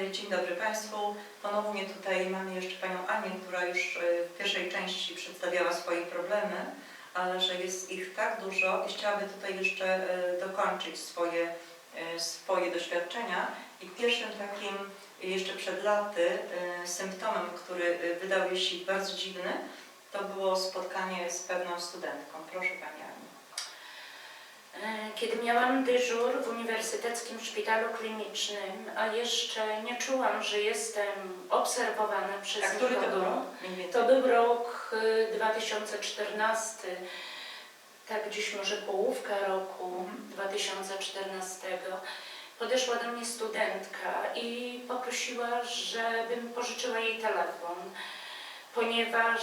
E, Dzień dobry Państwu. Ponownie tutaj mamy jeszcze Panią Anię, która już e, w pierwszej części przedstawiała swoje problemy, ale że jest ich tak dużo i chciałaby tutaj jeszcze e, dokończyć swoje, swoje doświadczenia. I pierwszym takim jeszcze przed laty symptomem, który wydał się bardzo dziwny, to było spotkanie z pewną studentką. Proszę Pani Kiedy miałam dyżur w Uniwersyteckim Szpitalu Klinicznym, a jeszcze nie czułam, że jestem obserwowana przez A który to był? rok? To był rok y, 2014, tak gdzieś może połówka roku Mhm. 2014. Podeszła do mnie studentka i poprosiła, żebym pożyczyła jej telefon, ponieważ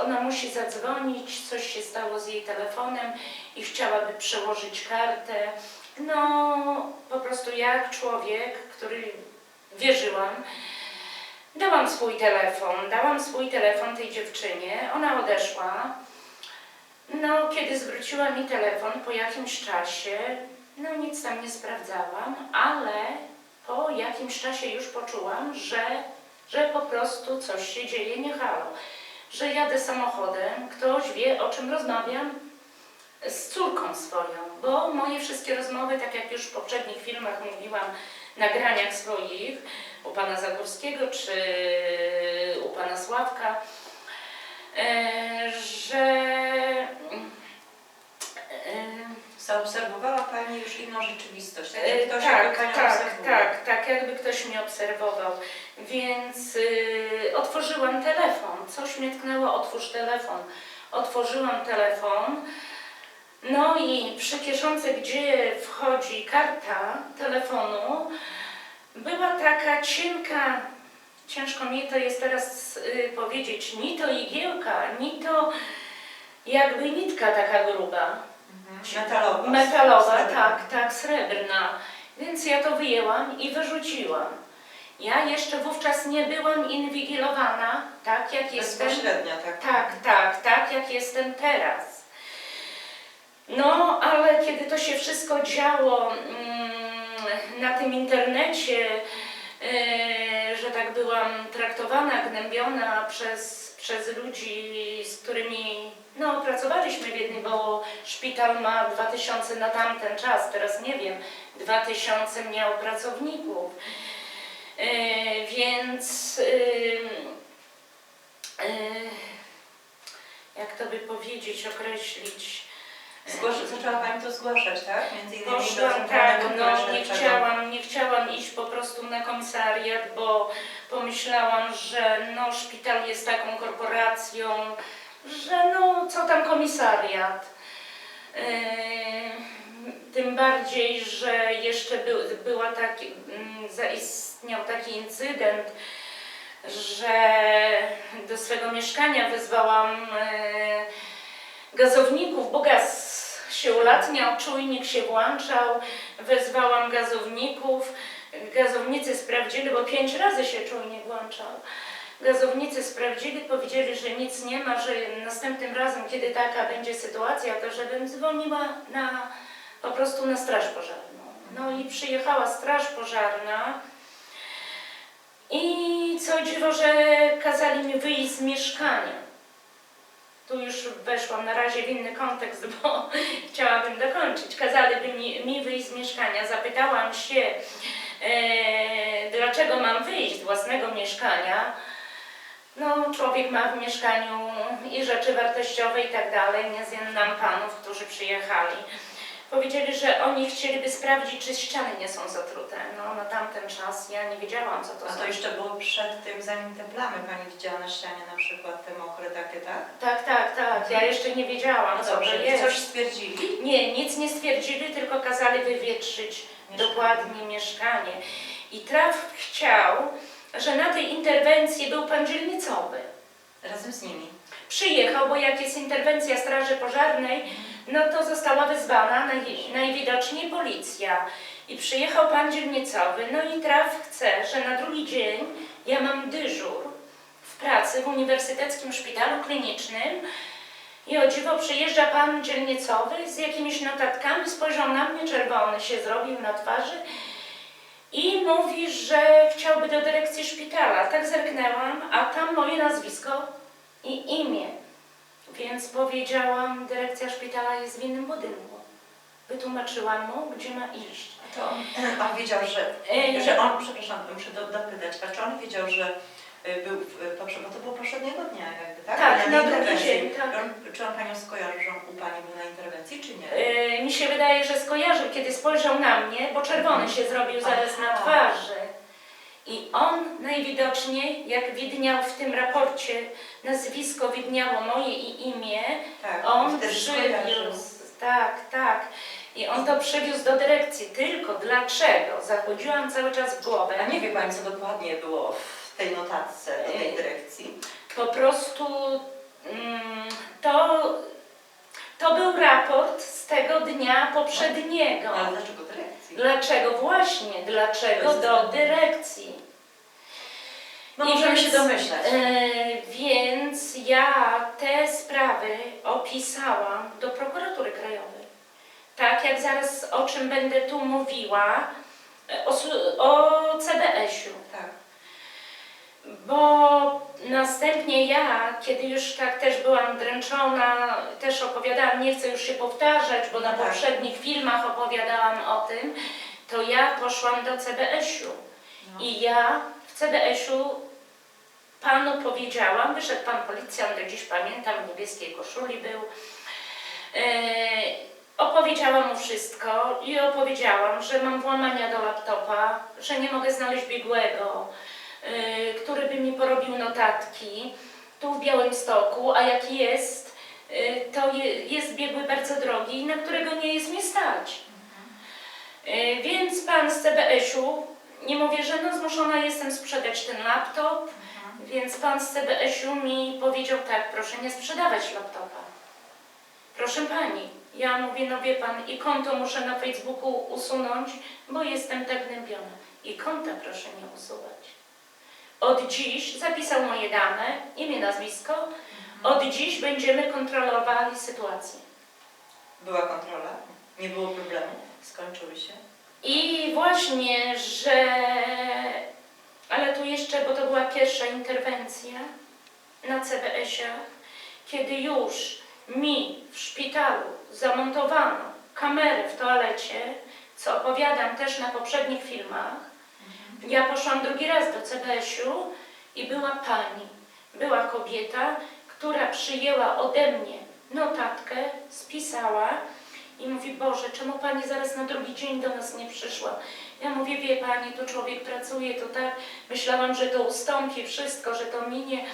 ona musi zadzwonić, coś się stało z jej telefonem i chciałaby przełożyć kartę. No, po prostu jak człowiek, który wierzyłam, Dałam swój telefon, dałam swój telefon tej dziewczynie, ona odeszła. No, kiedy zwróciła mi telefon po jakimś czasie, no nic tam nie sprawdzałam, ale po jakimś czasie już poczułam, że, że po prostu coś się dzieje, nie halo. Że jadę samochodem, ktoś wie o czym rozmawiam z córką swoją, bo moje wszystkie rozmowy, tak jak już w poprzednich filmach mówiłam, nagraniach swoich, u pana Zagórskiego czy u pana Sławka, e, że e, Zaobserwowała Pani już inną rzeczywistość. Tak, e, ktoś jakby tak, Panią tak, tak, tak, jakby ktoś mnie obserwował. Więc y, otworzyłam telefon, coś mnie tknęło, otwórz telefon. Otworzyłam telefon, no i przy kieszonce, gdzie wchodzi karta telefonu, była taka cienka, ciężko mi to jest teraz y, powiedzieć, ni to igiełka, ni to jakby nitka taka gruba. Metalowa. Metalowa, tak, tak, srebrna. Więc ja to wyjęłam i wyrzuciłam. Ja jeszcze wówczas nie byłam inwigilowana, tak jak jestem. Bezpośrednio, tak. Tak, tak, tak jak jestem teraz. No, ale kiedy to się wszystko działo mm, na tym internecie, e, że tak byłam traktowana, gnębiona przez, przez ludzi, z którymi no, pracowaliśmy w jednym, bo szpital ma 2000 na tamten czas, teraz nie wiem, 2000 miał pracowników. E, więc ym, e, jak to by powiedzieć, określić. Zgłasz, zaczęła Pani to zgłaszać, tak? Między innymi do Poszłam tak, Centralnego no nie chciałam, nie chciałam iść po prostu na komisariat, bo pomyślałam, że no szpital jest taką korporacją, że no co tam komisariat. Yy, tym bardziej, że jeszcze był, była taki, mm, zaistniał taki incydent, że do swego mieszkania wezwałam e, gazowników, bo gaz się ulatniał, czujnik się włączał, wezwałam gazowników, gazownicy sprawdzili, bo pięć razy się czujnik włączał. Gazownicy sprawdzili, powiedzieli, że nic nie ma, że następnym razem, kiedy taka będzie sytuacja, to żebym dzwoniła na, po prostu na straż pożarną. No i przyjechała straż pożarna i co dziwo, że kazali mi wyjść z mieszkania. Tu już weszłam na razie w inny kontekst, bo chciałabym dokończyć. Kazaliby mi, mi wyjść z mieszkania. Zapytałam się, e, dlaczego mam wyjść z własnego mieszkania. No, człowiek ma w mieszkaniu i rzeczy wartościowe i tak dalej. Nie znam panów, którzy przyjechali. Powiedzieli, że oni chcieliby sprawdzić, czy ściany nie są zatrute. No, na tamten czas ja nie wiedziałam, co to A są. to jeszcze było przed tym, zanim te plamy Pani widziała na ścianie, na przykład te mokre takie, tak? Tak, tak, tak. Ja jeszcze nie wiedziałam, No co to dobrze, i jest. coś stwierdzili? Nie, nic nie stwierdzili, tylko kazali wywietrzyć dokładnie mieszkanie. I traf chciał, że na tej interwencji był pan dzielnicowy. Razem z nimi. Przyjechał, bo jak jest interwencja Straży Pożarnej, no to została wezwana naj, najwidoczniej policja. I przyjechał pan dzielnicowy, no i traf chce, że na drugi dzień ja mam dyżur w pracy w Uniwersyteckim Szpitalu Klinicznym i o dziwo przyjeżdża pan dzielnicowy z jakimiś notatkami, spojrzał na mnie, czerwony się zrobił na twarzy i mówi, że chciałby do dyrekcji szpitala. Tak zerknęłam, a tam moje nazwisko i imię. Więc powiedziałam, dyrekcja szpitala jest w innym budynku. Wytłumaczyłam mu, gdzie ma iść. To on, on wiedział, że, że on, przepraszam, muszę do, dopytać, a czy on wiedział, że y, był, w, poprze- bo to było poprzedniego dnia jakby, tak? Tak, Ale na drugi dzień, tak. On, czy on Panią skojarzył, że u Pani był na interwencji, czy nie? Yy, mi się wydaje, że skojarzył, kiedy spojrzał na mnie, bo czerwony się zrobił zaraz na Aha. twarzy. I on najwidoczniej, jak widniał w tym raporcie, nazwisko widniało moje i imię, tak, on przywiózł, tak, tak. I on to przywiózł do dyrekcji. Tylko dlaczego? Zachodziłam cały czas w głowę. A nie wie Pani, co dokładnie było w tej notatce do tej E, dyrekcji? Po prostu mm, to, to był raport z tego dnia poprzedniego. Ale dlaczego dyrekcji? Dlaczego? Właśnie, dlaczego do dyrekcji? No I możemy więc, się domyślać. E, więc ja te sprawy opisałam do prokuratury krajowej. Tak jak zaraz o czym będę tu mówiła, e, o, o CBS-u. Tak. Bo następnie ja, kiedy już tak też byłam dręczona, też opowiadałam, nie chcę już się powtarzać, bo na Tak. poprzednich filmach opowiadałam o tym, to ja poszłam do CBS-u. No. I ja w CBS-u panu powiedziałam, wyszedł pan policjant, do dziś pamiętam, w niebieskiej koszuli był. E, opowiedziałam mu wszystko i opowiedziałam, że mam włamania do laptopa, że nie mogę znaleźć biegłego, który by mi porobił notatki tu w Białymstoku, a jak jest, e, to je, jest biegły bardzo drogi, na którego nie jest mnie stać. E, Więc pan z CBS-u, nie mówię, że no zmuszona jestem sprzedać ten laptop, więc pan z CBS-u mi powiedział tak, proszę nie sprzedawać laptopa. Proszę pani, ja mówię, no wie pan, i konto muszę na Facebooku usunąć, bo jestem tak gnębiona. I konta proszę nie usuwać. Od dziś zapisał moje dane, imię, nazwisko. Od dziś będziemy kontrolowali sytuację. Była kontrola? Nie było problemu? Skończyły się? I właśnie, że. Ale tu jeszcze, bo to była pierwsza interwencja na CBS-ie, kiedy już mi w szpitalu zamontowano kamerę w toalecie, co opowiadam też na poprzednich filmach. Ja poszłam drugi raz do CBS-u i była pani, była kobieta, która przyjęła ode mnie notatkę, spisała i mówi, Boże, czemu Pani zaraz na drugi dzień do nas nie przyszła? Ja mówię, wie Pani, tu człowiek pracuje, to tak, myślałam, że to ustąpi wszystko, że to minie.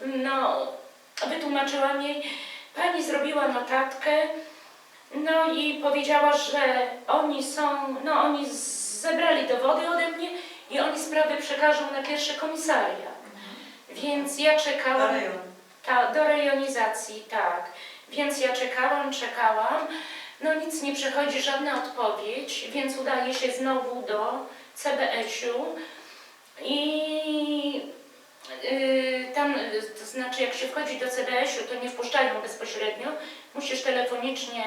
No, wytłumaczyłam jej, Pani zrobiła notatkę, no i powiedziała, że oni są, no oni zebrali dowody ode mnie i oni sprawę przekażą na pierwszy komisariat. Więc ja czekałam. Ta, do rejonizacji, tak. Więc ja czekałam, czekałam. No nic nie przychodzi, żadna odpowiedź, więc udaję się znowu do CBS-u i yy, tam, to znaczy jak się wchodzi do CBS-u, to nie wpuszczają bezpośrednio, musisz telefonicznie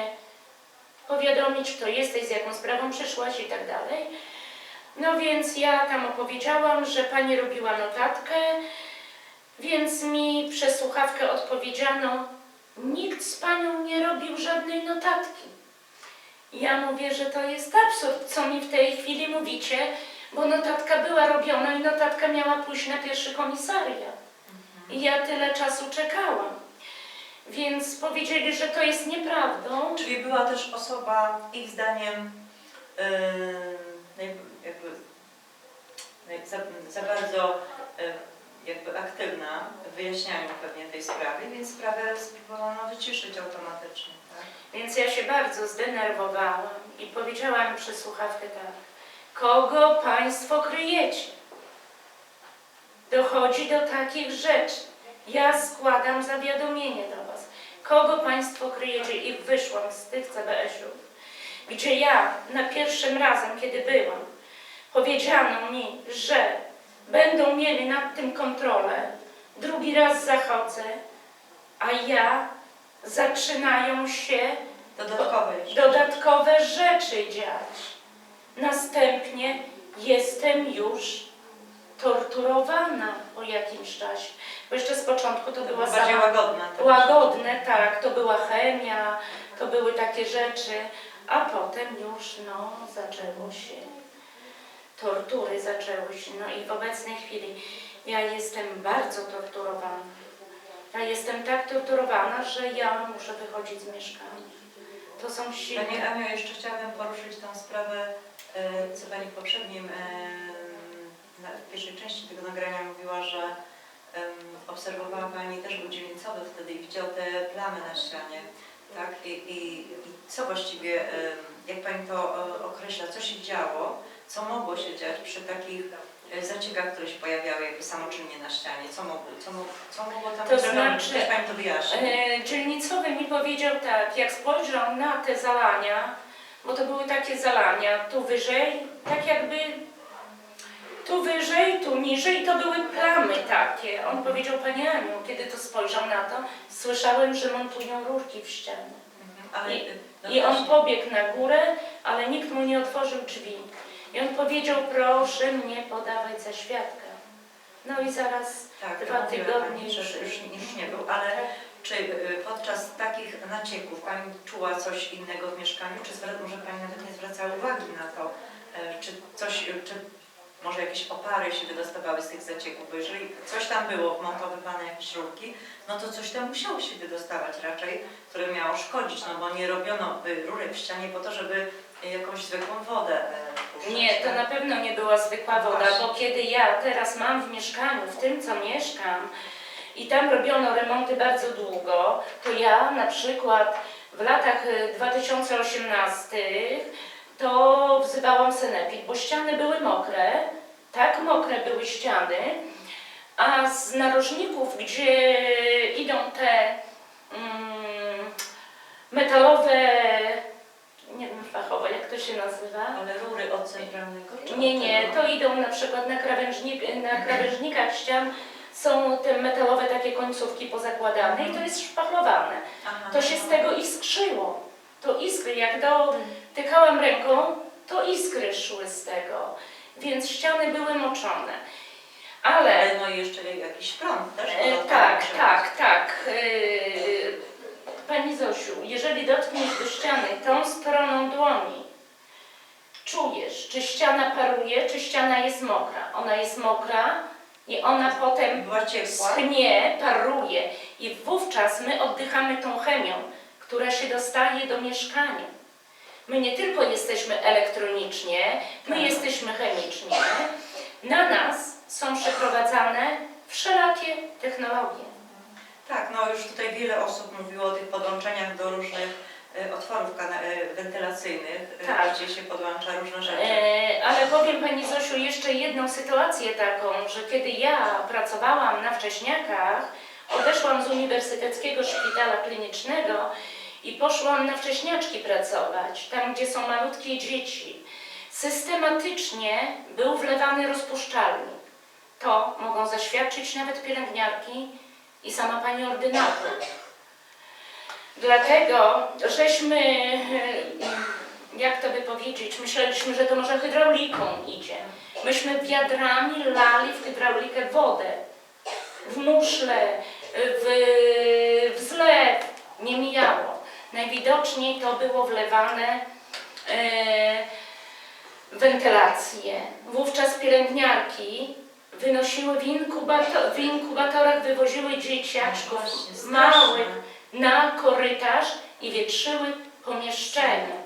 powiadomić, kto jesteś, z jaką sprawą przyszłaś i tak dalej. No więc ja tam opowiedziałam, że pani robiła notatkę, więc mi przez słuchawkę odpowiedziano, nikt z panią nie robił żadnej notatki. Ja mówię, że to jest absurd, co mi w tej chwili mówicie, bo notatka była robiona i notatka miała pójść na pierwszy komisariat. I ja tyle czasu czekałam. Więc powiedzieli, że to jest nieprawdą. Czyli była też osoba, ich zdaniem, yy, naj- jakby, za, za bardzo yy, jakby aktywna w wyjaśnianiu pewnie tej sprawy, więc sprawę spróbowano wyciszyć automatycznie. Tak? Więc ja się bardzo zdenerwowałam i powiedziałam przez słuchawkę tak, kogo Państwo kryjecie? Dochodzi do takich rzeczy. Ja składam zawiadomienie do Was. Kogo Państwo kryjecie? I wyszłam z tych CBS-ów, gdzie ja na pierwszym razem, kiedy byłam, powiedziano mi, że będą mieli nad tym kontrolę. Drugi raz zachodzę, a ja zaczynają się Dodatkowe dodatkowe rzeczy dziać. Następnie jestem już torturowana po jakimś czasie. Bo jeszcze z początku to była Bardziej sama łagodna. tak? łagodne, tak, to była chemia, to były takie rzeczy, a potem już no, zaczęło się, tortury zaczęły się, no i w obecnej chwili ja jestem bardzo torturowana. Ja jestem tak torturowana, że ja muszę wychodzić z mieszkania. To są Pani silne. Aniu, jeszcze chciałabym poruszyć tą sprawę, e, co Pani w poprzednim, e, w pierwszej części tego nagrania mówiła, że obserwowała Pani też był dzielnicowy wtedy i widział te plamy na ścianie, tak? I, i, i co właściwie, jak Pani to e, określa, co się działo, co mogło się dziać przy takich e, zaciekach, które się pojawiały jakby samoczynnie na ścianie, co mogło, co mogło, co mogło tam To znaczy, Też Pani to wyjaśni. E, dzielnicowy mi powiedział tak, jak spojrzał na te zalania, bo to były takie zalania, tu wyżej, tak jakby tu wyżej, tu niżej, to były plamy takie. On powiedział, Pani Aniu, kiedy to spojrzał na to, słyszałem, że montują rurki w ścianie. Mhm, Ale, i- e, no I on pobiegł na górę, ale nikt mu nie otworzył drzwi. I on powiedział, proszę mnie podawać za świadka. No i zaraz Tak, Dwa tygodnie Pani, że już- już, nie był, ale czy y, podczas takich nacieków Pani czuła coś innego w mieszkaniu, czy może Pani nawet nie zwracała uwagi na to, e, czy coś, y, czy może jakieś opary się wydostawały z tych zacieków, bo jeżeli coś tam było wmontowywane, jakieś rurki, no to coś tam musiało się wydostawać raczej, które miało szkodzić, no bo nie robiono rurek w ścianie po to, żeby jakąś zwykłą wodę e, puszczać. Nie, to tak? na pewno nie była zwykła woda, Właśnie. bo kiedy ja teraz mam w mieszkaniu, w tym co mieszkam i tam robiono remonty bardzo długo, to ja na przykład w latach y, 2018 to wzywałam senepid, bo ściany były mokre, tak mokre były ściany, a z narożników, gdzie idą te mm, metalowe, nie wiem fachowo, jak to się nazywa? Ale rury od centralnego? Nie, nie, to idą na przykład na, krawężnik, na krawężnikach ścian są te metalowe takie końcówki pozakładane i to jest szpachlowane. Aha, To się z tego iskrzyło. To iskry, jak dotykałam ręką, to iskry szły z tego. Więc ściany były moczone. Ale Ale no i jeszcze jakiś prąd też. E, tak, tak, tak. E, Pani Zosiu, jeżeli dotkniesz do ściany tą stroną dłoni, czujesz, czy ściana paruje, czy ściana jest mokra. Ona jest mokra i ona potem Była ciepła. schnie, paruje i wówczas my oddychamy tą chemią, która się dostaje do mieszkania. My nie tylko jesteśmy elektronicznie, my Tak. jesteśmy chemicznie. Na nas są przeprowadzane wszelakie technologie. Tak, no już tutaj wiele osób mówiło o tych podłączeniach do różnych e, otworów e, wentylacyjnych, e, Tak. gdzie się podłącza różne rzeczy. E, ale powiem Pani Zosiu jeszcze jedną sytuację taką, że kiedy ja pracowałam na wcześniakach, odeszłam z Uniwersyteckiego Szpitala Klinicznego i poszłam na wcześniaczki pracować, tam gdzie są malutkie dzieci. Systematycznie był wlewany rozpuszczalnik. To mogą zaświadczyć nawet pielęgniarki i sama Pani ordynator. Dlatego żeśmy, e, jak to by powiedzieć, myśleliśmy, że to może hydrauliką idzie. Myśmy wiadrami lali w hydraulikę wodę, w muszle, w, w zlew, nie mijało. Najwidoczniej to było wlewane e, wentylację. Wówczas pielęgniarki wynosiły w, inkubator, w inkubatorach, wywoziły dzieciaczków straszne. małych na korytarz i wietrzyły pomieszczenie.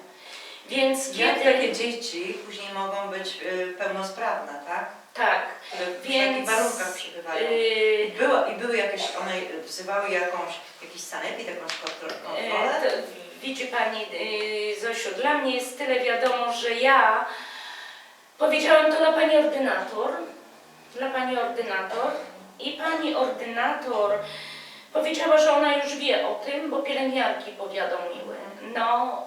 Więc Jak kiedy... takie dzieci później mogą być e, pełnosprawne, tak? Tak, w Więc, takich warunkach przebywają. I, yy, było, I były jakieś, one wzywały jakąś, jakiś sanepid, jakąś kontro- E, kontrolę? to, widzi Pani e, Zosiu, dla mnie jest tyle wiadomo, że ja powiedziałam to dla Pani ordynator, dla Pani ordynator i Pani ordynator powiedziała, że ona już wie o tym, bo pielęgniarki powiadomiły. No,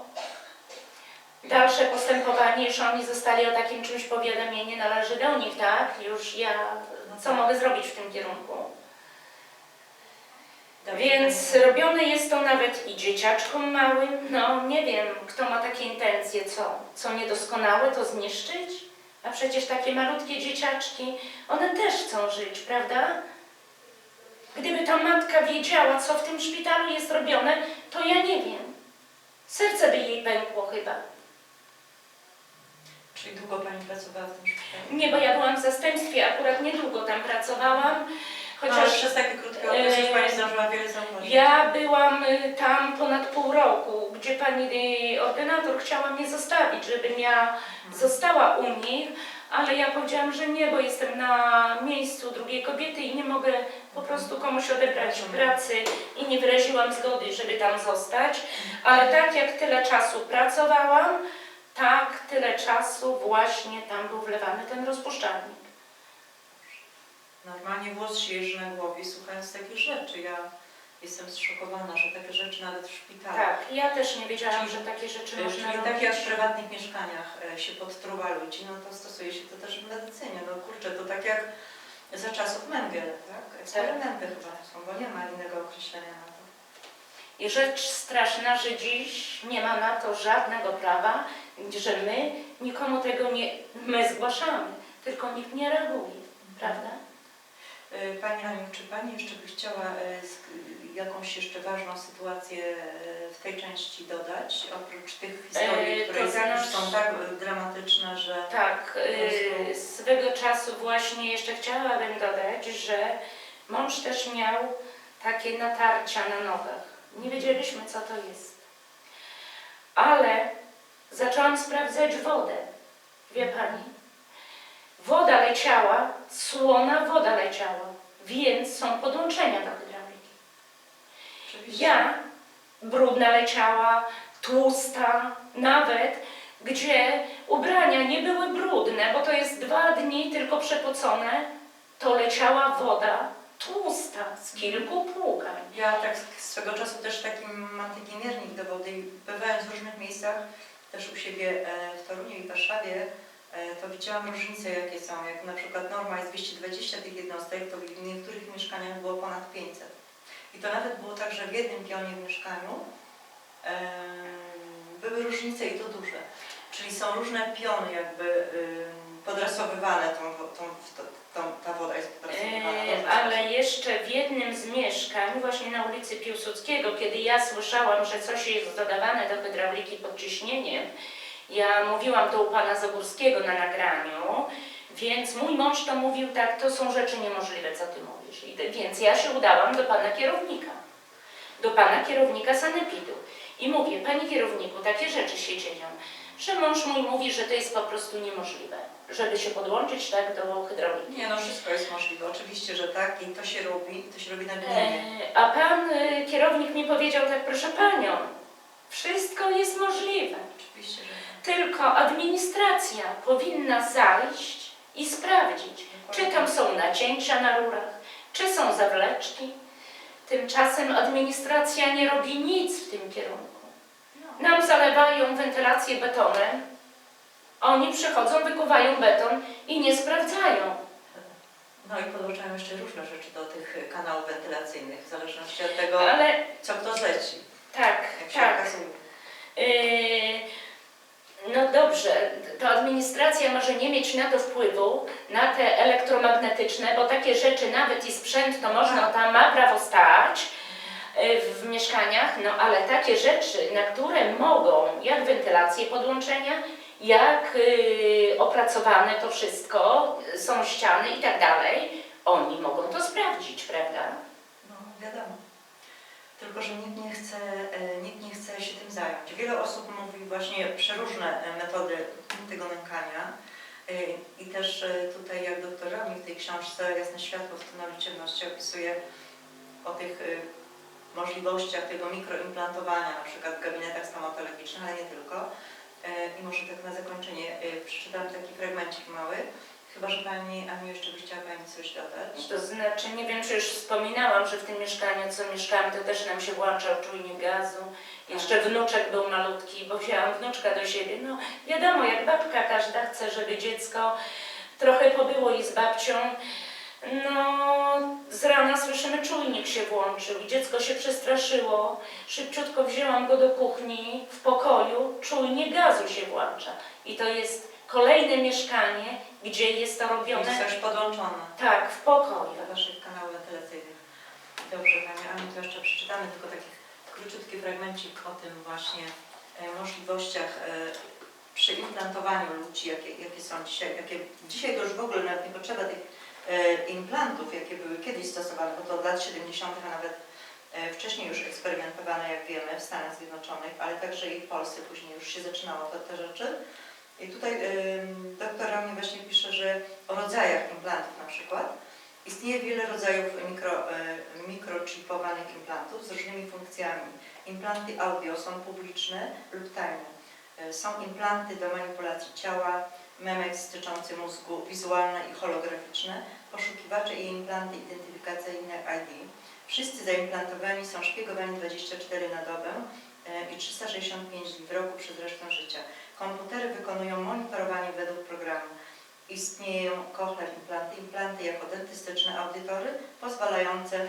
dalsze postępowanie, że oni zostali o takim czymś powiadomienie należy do nich, tak? Już ja, co mogę zrobić w tym kierunku? Dobrze, Więc pani- robione jest to nawet i dzieciaczkom małym. No nie wiem, kto ma takie intencje, co? Co niedoskonałe, to zniszczyć? A przecież takie malutkie dzieciaczki, one też chcą żyć, prawda? Gdyby ta matka wiedziała, co w tym szpitalu jest robione, to ja nie wiem. Serce by jej pękło chyba. Czyli długo Pani pracowała w tym szpitalu? Nie, bo ja byłam w zastępstwie, akurat niedługo tam pracowałam, Chociaż ale chociaż przez taki krótki okres już Pani zdążyła wiele zauważyć. ja byłam y, tam ponad pół roku, gdzie pani y, ordynator chciała mnie zostawić, żebym ja została u nich, ale ja powiedziałam, że nie, bo jestem na miejscu drugiej kobiety i nie mogę po prostu komuś odebrać pracy i nie wyraziłam zgody, żeby tam zostać. Ale tak jak tyle czasu pracowałam, tak tyle czasu właśnie tam był wlewany ten rozpuszczalnik. Normalnie włos się jeży na głowie słuchając takich rzeczy. Ja jestem zszokowana, że takie rzeczy nawet w szpitalu. Tak, ja też nie wiedziałam, Czyli- że takie rzeczy Czyli można tak robić. jak w prywatnych mieszkaniach e, się podtruwa ludzi, no to stosuje się to też w medycynie. No kurczę, to tak jak za czasów Mengele, tak? Eksperymenty chyba są, bo nie ma innego określenia na to. I rzecz straszna, że dziś nie ma na to żadnego prawa, że my nikomu tego nie, my zgłaszamy, tylko nikt nie reaguje, prawda? E, Pani Aniu, czy Pani jeszcze by chciała e, jakąś jeszcze ważną sytuację e, w tej części dodać, oprócz tych historii, które to już są tak dramatyczne, że Tak, y, swego czasu właśnie jeszcze chciałabym dodać, że mąż też miał takie natarcia na nogach. Nie wiedzieliśmy, co to jest. Ale zaczęłam sprawdzać wodę. Wie Pani? Woda leciała, słona woda leciała, więc są podłączenia do hydrauliki. oczywiście Ja, brudna leciała, tłusta, nawet gdzie ubrania nie były brudne, bo to jest dwa dni tylko przepocone, to leciała woda tłusta z kilku płukań. Ja tak swego czasu też taki mam taki miernik do wody bywając w różnych miejscach, też u siebie e, w Toruniu i Warszawie, e, to widziałam różnice jakie są. Jak na przykład norma jest 220 tych jednostek, to w niektórych mieszkaniach było ponad 500. I to nawet było tak, że w jednym pionie w mieszkaniu em, były różnice i to duże. Czyli są różne piony jakby podrasowywane, tą, tą, tą, tą, ta ale jeszcze w jednym z mieszkań, właśnie na ulicy Piłsudskiego, kiedy ja słyszałam, że coś jest dodawane do hydrauliki pod ciśnieniem, ja mówiłam to u pana Zagórskiego na nagraniu, więc mój mąż to mówił tak, to są rzeczy niemożliwe, co ty mówisz. I, więc ja się udałam do pana kierownika, do pana kierownika sanepidu. I mówię, panie kierowniku, takie rzeczy się dzieją, że mąż mój mówi, że to jest po prostu niemożliwe, żeby się podłączyć tak do hydrauliki. Nie, no wszystko jest możliwe. Oczywiście, że tak i to się robi, to się robi na E, gminie. A pan e, kierownik mi powiedział tak, proszę panią, wszystko jest możliwe. Oczywiście, że tak. Tylko administracja powinna zajść i sprawdzić, czy tam są nacięcia na rurach, czy są zawleczki. Tymczasem administracja nie robi nic w tym kierunku. Nam zalewają wentylację betonem, oni przychodzą, wykuwają beton i nie sprawdzają. No i podłączają jeszcze różne rzeczy do tych kanałów wentylacyjnych, w zależności od tego, Ale co kto zleci, tak, jak się tak. okazuje. Yy, No dobrze, to administracja może nie mieć na to wpływu, na te elektromagnetyczne, bo takie rzeczy, nawet i sprzęt, to można, tam ma prawo stać w mieszkaniach, no ale takie rzeczy, na które mogą, jak wentylacje podłączenia, jak yy, opracowane to wszystko, są ściany i tak dalej, oni mogą to sprawdzić, prawda? No wiadomo. Tylko, że nikt nie, chce, e, nikt nie chce się tym zająć. Wiele osób mówi właśnie przeróżne e, metody tego nękania. E, I też e, tutaj, jak doktor Rami w tej książce Jasne Światło w tunelu ciemności opisuje o tych e, możliwościach tego mikroimplantowania, na przykład w gabinetach stomatologicznych, ale nie tylko. E, I może tak na zakończenie e, przeczytam taki fragmencik mały. Chyba, że Pani Aniu jeszcze by chciała Pani coś dodać. To znaczy, nie wiem, czy już wspominałam, że w tym mieszkaniu, co mieszkałam, to też nam się włączał czujnik gazu. Jeszcze wnuczek był malutki, bo wzięłam wnuczka do siebie. No wiadomo, jak babka każda chce, żeby dziecko trochę pobyło i z babcią. No, z rana słyszymy, czujnik się włączył i dziecko się przestraszyło. Szybciutko wzięłam go do kuchni, w pokoju, czujnik gazu się włącza. I to jest kolejne mieszkanie, gdzie jest to Jest robione też podłączone tak, w pokoju. do Waszych kanałów wentylacyjnych. Dobrze, Pani Aniu, to jeszcze przeczytamy tylko taki króciutki fragmencik o tym właśnie e, możliwościach e, przy implantowaniu ludzi, jakie, jakie są dzisiaj, jakie dzisiaj to już w ogóle nawet nie potrzeba tych implantów, jakie były kiedyś stosowane, bo to od lat 70., a nawet e, wcześniej już eksperymentowane, jak wiemy, w Stanach Zjednoczonych, ale także i w Polsce później już się zaczynało te, rzeczy. I tutaj doktor Rami właśnie pisze, że o rodzajach implantów na przykład. Istnieje wiele rodzajów mikro, y, mikrochipowanych implantów z różnymi funkcjami. Implanty audio są publiczne lub tajne. Są implanty do manipulacji ciała, memek dotyczący mózgu, wizualne i holograficzne, poszukiwacze i implanty identyfikacyjne ID. Wszyscy zaimplantowani są szpiegowani 24 na dobę y, i 365 dni w roku przez resztę życia. Komputery wykonują monitorowanie według programu. Istnieją cochlear implanty, implanty jako dentystyczne audytory pozwalające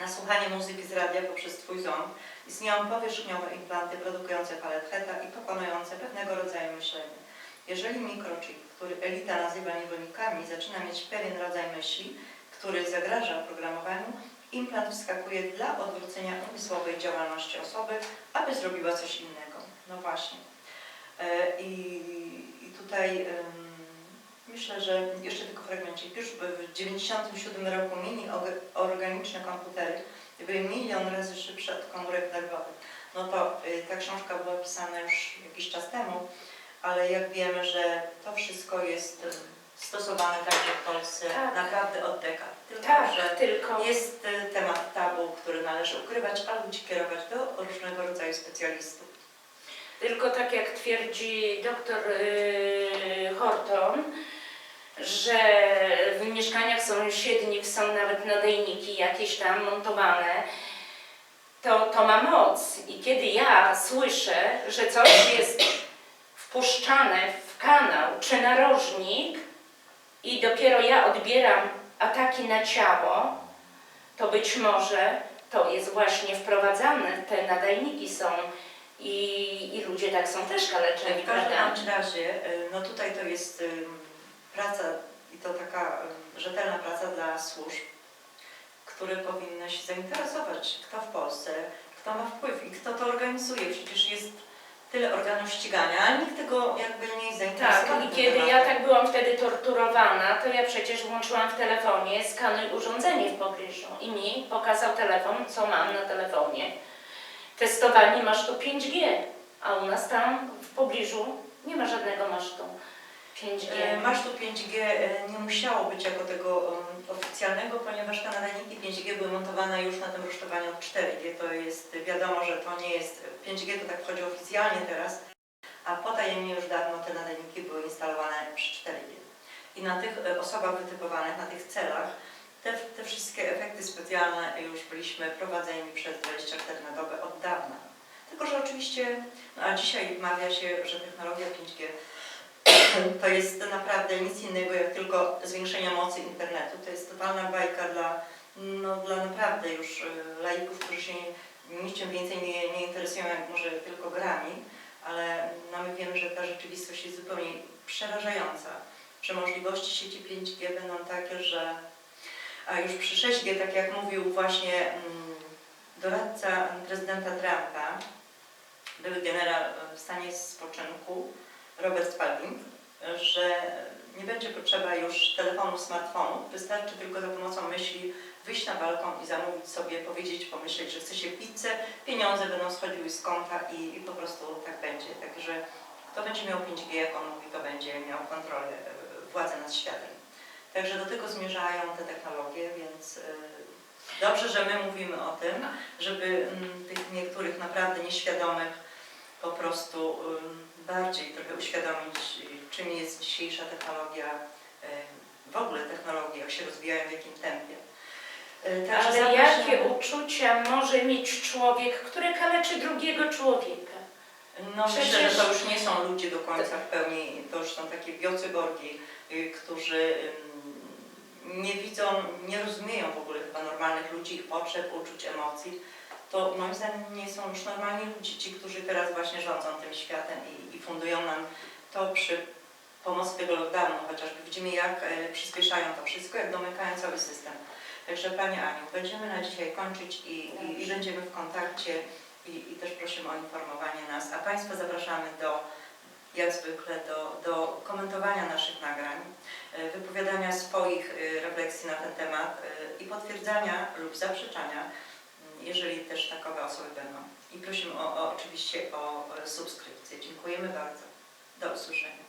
na słuchanie muzyki z radia poprzez Twój ząb. Istnieją powierzchniowe implanty produkujące heta i pokonujące pewnego rodzaju myślenie. Jeżeli mikrochip, który elita nazywa niewolnikami, zaczyna mieć pewien rodzaj myśli, który zagraża oprogramowaniu, implant wskakuje dla odwrócenia umysłowej działalności osoby, aby zrobiła coś innego. No właśnie. E, I, i tutaj myślę, że jeszcze tylko fragmencik. Już w 1997 roku mini orga- organiczne komputery były milion razy szybsze od komórek nerwowych. No to y, ta książka była pisana już jakiś czas temu, ale jak wiemy, że to wszystko jest stosowane także w Polsce Tak. naprawdę od dekad. Tylko, Tak, że tylko jest y, temat tabu, który należy ukrywać, a ludzi kierować do różnego rodzaju specjalistów. Tylko tak jak twierdzi doktor yy, Horton, że w mieszkaniach sąsiednich są nawet nadajniki jakieś tam montowane, to, to ma moc. I kiedy ja słyszę, że coś jest wpuszczane w kanał czy narożnik i dopiero ja odbieram ataki na ciało, to być może to jest właśnie wprowadzane, te nadajniki są i, i ludzie tak są też kaleczeni, W każdym razie, y, no tutaj to jest ym, praca i to taka ym, rzetelna praca dla służb, które powinny się zainteresować, kto w Polsce, kto ma wpływ i kto to organizuje. Przecież jest tyle organów ścigania, a nikt tego jakby nie jest Tak, zainteresowany. i tym kiedy ja tematem. tak byłam wtedy torturowana, to ja przecież włączyłam w telefonie skanuj urządzenie w pobliżu i mi pokazał telefon, co mam na telefonie. Testowanie masztu 5G, a u nas tam w pobliżu nie ma żadnego masztu 5G. E, Masztu 5G e, nie musiało być jako tego um, oficjalnego, ponieważ te nadajniki 5G były montowane już na tym rusztowaniu 4G. To jest wiadomo, że to nie jest 5G, to tak wchodzi oficjalnie teraz, a potajemnie już dawno te nadajniki były instalowane przy 4G. I na tych e, osobach wytypowanych, na tych celach, te, te wszystkie efekty specjalne już byliśmy prowadzeni przez 24 na dobę od dawna. Tylko, że oczywiście, no a dzisiaj mawia się, że technologia 5G to jest naprawdę nic innego jak tylko zwiększenie mocy internetu. To jest totalna bajka dla, no, dla naprawdę już e, laików, którzy się niczym więcej nie, nie interesują jak może tylko grami, ale no, my wiemy, że ta rzeczywistość jest zupełnie przerażająca, że możliwości sieci 5G będą takie, że a już przy 6G, tak jak mówił właśnie mm, doradca prezydenta Trumpa, były generał w stanie spoczynku, Robert Spalding, że nie będzie potrzeba już telefonu, smartfonu, wystarczy tylko za pomocą myśli wyjść na balkon i zamówić sobie, powiedzieć, pomyśleć, że chce się pizzę, pieniądze będą schodziły z konta i, i po prostu tak będzie. Także kto będzie miał 5G, jak on mówi, to będzie miał kontrolę, e, władzę nad światem. Także do tego zmierzają te technologie, więc e, dobrze, że my mówimy o tym, żeby mm, tych niektórych naprawdę nieświadomych po prostu bardziej trochę uświadomić, czym jest dzisiejsza technologia, y, w ogóle technologie, jak się rozwijają, w jakim tempie. Także Ale jakie uczucia może mieć człowiek, który kaleczy drugiego człowieka? No myślę, Przecież- że to już nie są ludzie do końca w pełni, to już są takie biocyborgi, y, którzy nie widzą, nie rozumieją w ogóle chyba normalnych ludzi, ich potrzeb, uczuć, emocji. To moim zdaniem nie są już normalni ludzie, ci, którzy teraz właśnie rządzą tym światem i, i fundują nam to przy pomocy tego lockdownu chociażby. Widzimy jak e, przyspieszają to wszystko, jak domykają cały system. Także Pani Aniu, będziemy na dzisiaj kończyć i, i, i będziemy w kontakcie i, i też prosimy o informowanie nas. A Państwa zapraszamy do, jak zwykle, do, do komentowania naszych nagrań, e, wypowiadania swoich e, refleksji na ten temat i potwierdzania lub zaprzeczania, jeżeli też takowe osoby będą. I prosimy o, o, oczywiście o subskrypcję. Dziękujemy bardzo. Do usłyszenia.